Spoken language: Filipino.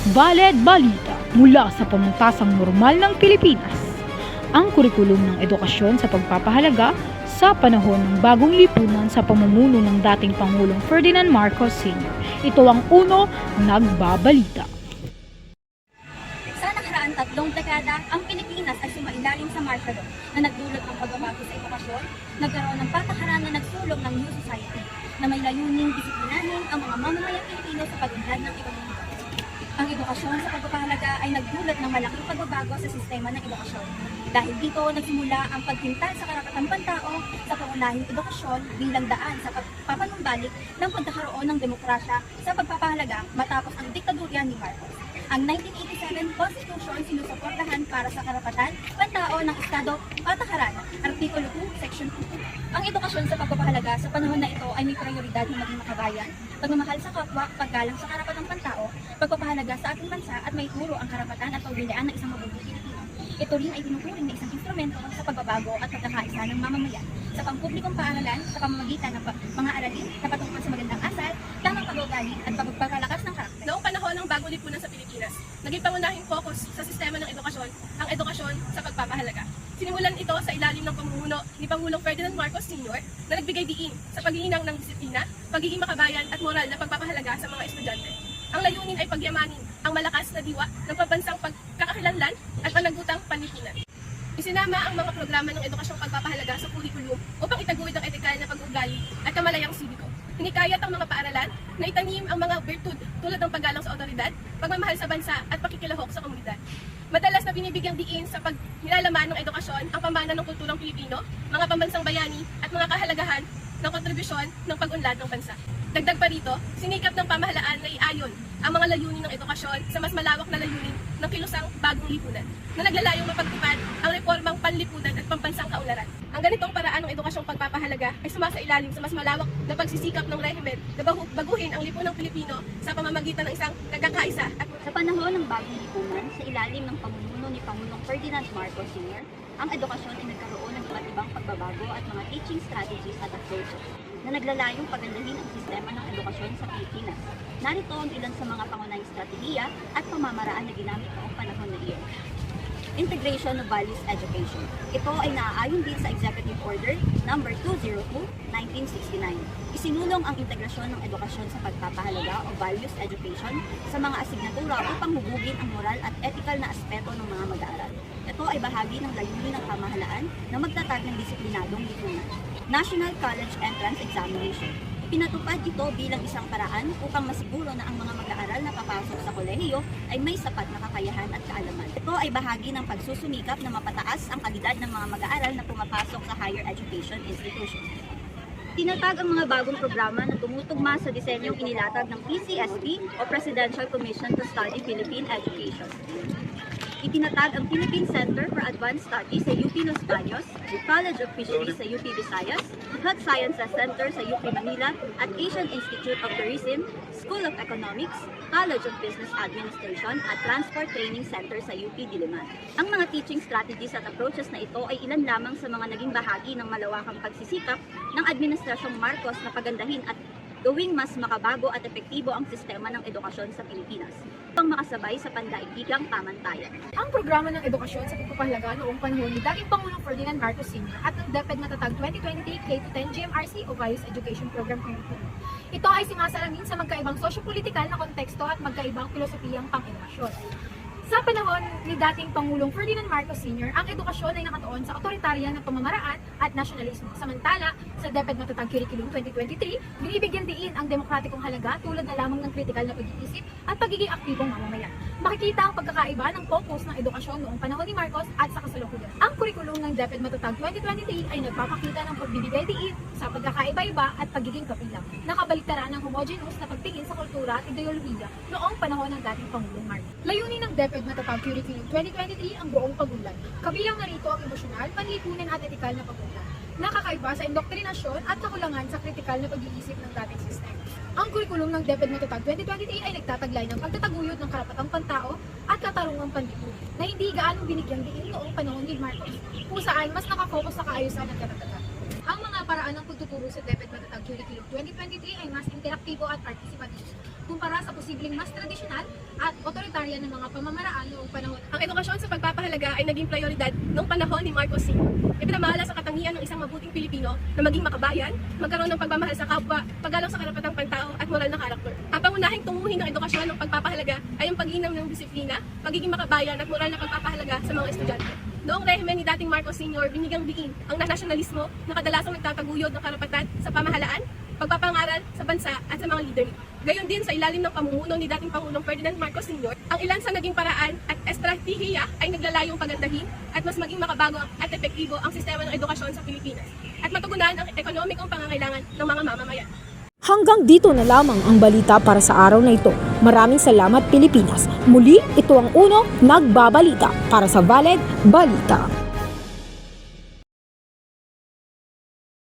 Valed Balita mula sa pamuntasang normal ng Pilipinas. Ang kurikulum ng edukasyon sa pagpapahalaga sa panahon ng bagong lipunan sa pamumuno ng dating Pangulong Ferdinand Marcos Sr. Ito ang uno nagbabalita. Sa nakaraang tatlong dekada, ang Pilipinas ay sumailalim sa markado na nagdulot ng pagbabago sa edukasyon, nagkaroon ng patakaran na nagsulong ng new society na may layuning disiplinahin ang mga mamamayang Pilipino sa pag-unlad ng ekonomiya. Ang edukasyon sa pagpapahalaga ay nagdulot ng malaking pagbabago sa sistema ng edukasyon. Dahil dito, nagsimula ang pagpintal sa karapatang pantao sa pangunahing edukasyon bilang daan sa pagpapanumbalik ng pagkakaroon ng demokrasya sa pagpapahalaga matapos ang diktadurya ni Marcos. Ang 1987 Constitution sinusuportahan para sa karapatan, pantao ng Estado, patakaran, Artikulo 2, Section 2. Ang edukasyon sa pagpapahalaga sa panahon na ito ay may prioridad na maging makabayan, pagmamahal sa kapwa, paggalang sa karapatang pantao, pagpapahalaga sa ating bansa at may turo ang karapatan at kaugalian ng isang mabuting Pilipino. Ito rin ay tinuturing na isang instrumento sa pagbabago at pagkakaisa ng mamamayan sa pampublikong paaralan sa pamamagitan ng mga aralin na patungkol sa magandang asal, tamang pag-uugali at pagpapalakas ng karakter. Noong panahon ng bagong lipunan sa Pilipinas, naging pangunahing focus sa sistema ng edukasyon ang edukasyon sa pagpapahalaga. Sinimulan ito sa ilalim ng pamumuno ni Pangulong Ferdinand Marcos Sr. na nagbigay diin sa paghihinang ng disiplina, pagiging makabayan at moral na pagpapahalaga sa mga estudyante. Ang layunin ay pagyamanin ang malakas na diwa ng pambansang pagkakakilanlan at panagutang panlipunan. Isinama ang mga programa ng edukasyong pagpapahalaga sa kurikulum upang itaguyod ang etikal na pag-uugali at kamalayang sibiko. Hinikayat ang mga paaralan na itanim ang mga virtud tulad ng paggalang sa otoridad, pagmamahal sa bansa at pakikilahok sa komunidad. Madalas na binibigyang diin sa pagnilalaman ng edukasyon ang pamana ng kulturang Pilipino, mga pambansang bayani at mga kahalagahan ng kontribusyon ng pag-unlad ng bansa. Dagdag pa rito, sinikap ng pamahalaan na iayon ang mga layunin ng edukasyon sa mas malawak na layunin ng kilusang bagong lipunan na naglalayong mapagtupad ang reformang panlipunan at pambansang kaunlaran. Ang ganitong paraan ng edukasyong pagpapahalaga ay sumasailalim sa mas malawak na pagsisikap ng rehimen na baguhin ang lipunang Pilipino sa pamamagitan ng isang kagkakaisa at Sa panahon ng bagong lipunan, sa ilalim ng pamumuno ni Pangulong Ferdinand Marcos Sr., ang edukasyon ay nagkaroon ng iba't ibang pagbabago at mga teaching strategies at approaches na naglalayong pagandahin ang sistema ng edukasyon sa Pilipinas. Narito ang ilan sa mga pangunahing strategiya at pamamaraan na ginamit noong panahon na iyon. Integration of Values Education. Ito ay naaayon din sa Executive Order number 202-1969. Isinulong ang integrasyon ng edukasyon sa pagpapahalaga o values education sa mga asignatura upang hubugin ang moral at ethical na aspeto ng mga mag-aaral. Ito ay bahagi ng layunin ng pamahalaan na magtatag ng disiplinadong lipunan. National College Entrance Examination. Pinatupad ito bilang isang paraan upang masiguro na ang mga mag-aaral na papasok sa kolehiyo ay may sapat na kakayahan at kaalaman. Ito ay bahagi ng pagsusumikap na mapataas ang kalidad ng mga mag-aaral na pumapasok sa higher education institutions. Tinatag ang mga bagong programa na tumutugma sa disenyong inilatag ng PCSP o Presidential Commission to Study Philippine Education. Itinatag ang Philippine Center for Advanced Studies sa UP Los Baños, College of Fisheries sa UP Visayas, Health Sciences Center sa UP Manila at Asian Institute of Tourism, School of Economics, College of Business Administration at Transport Training Center sa UP Diliman. Ang mga teaching strategies at approaches na ito ay ilan lamang sa mga naging bahagi ng malawakang pagsisikap ng Administrasyong Marcos na pagandahin at gawing mas makabago at epektibo ang sistema ng edukasyon sa Pilipinas upang makasabay sa pandaigdigang pamantayan. ang programa ng edukasyon sa pagpapahalaga noong panahon ni dating Pangulong Ferdinand Marcos Sr. at ng DepEd Matatag 2023 K-10 GMRC o Values Education Program Curriculum. Ito ay sinasalamin sa magkaibang sosyo-politikal na konteksto at magkaibang filosofiyang pang-edukasyon. Sa panahon ni dating Pangulong Ferdinand Marcos Sr., ang edukasyon ay nakatuon sa otoritarya ng pamamaraan at nasyonalismo. Samantala, sa DepEd Matatag Curriculum 2023, binibigyan diin ang demokratikong halaga tulad na lamang ng kritikal na pag-iisip at pagiging aktibong mamamayan. Makikita ang pagkakaiba ng focus ng edukasyon noong panahon ni Marcos at sa kasalukuyan. Ang kurikulum ng DepEd Matatag 2023 ay nagpapakita ng pagbibigay diin sa pagkakaiba-iba at pagiging kapilang. Nakabaliktaran ng homogeneous na pagtingin sa kultura at ideolohiya noong panahon ng dating Pangulong Marcos. Layunin ng DepEd Matatag Curriculum 2023 ang buong pagulan. Kabilang narito ang emosyonal, panlipunan at etikal na pagulan. Nakakaiba sa indoktrinasyon at kakulangan sa kritikal na pag-iisip ng dating sistema. Ang kurikulum ng DepEd Matatag 2023 ay nagtataglay ng pagtataguyod ng karapatang pantao at katarungang panlipunan na hindi gaanong binigyang diin noong panahon ni Marcos, kung saan mas nakafocus sa kaayusan at karapatan. Ang mga paraan ng pagtuturo sa DepEd Matatag Curriculum 2023 ay mas interaktibo at sa posibleng mas tradisyonal at otoridad sekretarya ng mga pamamaraan noong panahon. Ang edukasyon sa pagpapahalaga ay naging prioridad noong panahon ni Marcos Sr. Ipinamahala sa katangian ng isang mabuting Pilipino na maging makabayan, magkaroon ng pagmamahal sa kapwa, paggalang sa karapatang pantao at moral na karakter. Ang pangunahing tunguhin ng edukasyon ng pagpapahalaga ay ang pag-iinam ng disiplina, pagiging makabayan at moral na pagpapahalaga sa mga estudyante. Noong rehimen ni dating Marcos Sr., binigyang diin ang nasyonalismo na kadalasang nagtataguyod ng karapatan sa pamahalaan, pagpapangaral sa bansa at sa mga leader nito. Gayon din sa ilalim ng pamumuno ni dating Pangulong Ferdinand Marcos Sr., ang ilan sa naging paraan at estratehiya ay naglalayong pagandahin at mas maging makabago at epektibo ang sistema ng edukasyon sa Pilipinas at matugunan ang ekonomikong pangangailangan ng mga mamamayan. Hanggang dito na lamang ang balita para sa araw na ito. Maraming salamat Pilipinas. Muli, ito ang uno, nagbabalita para sa Valed Balita.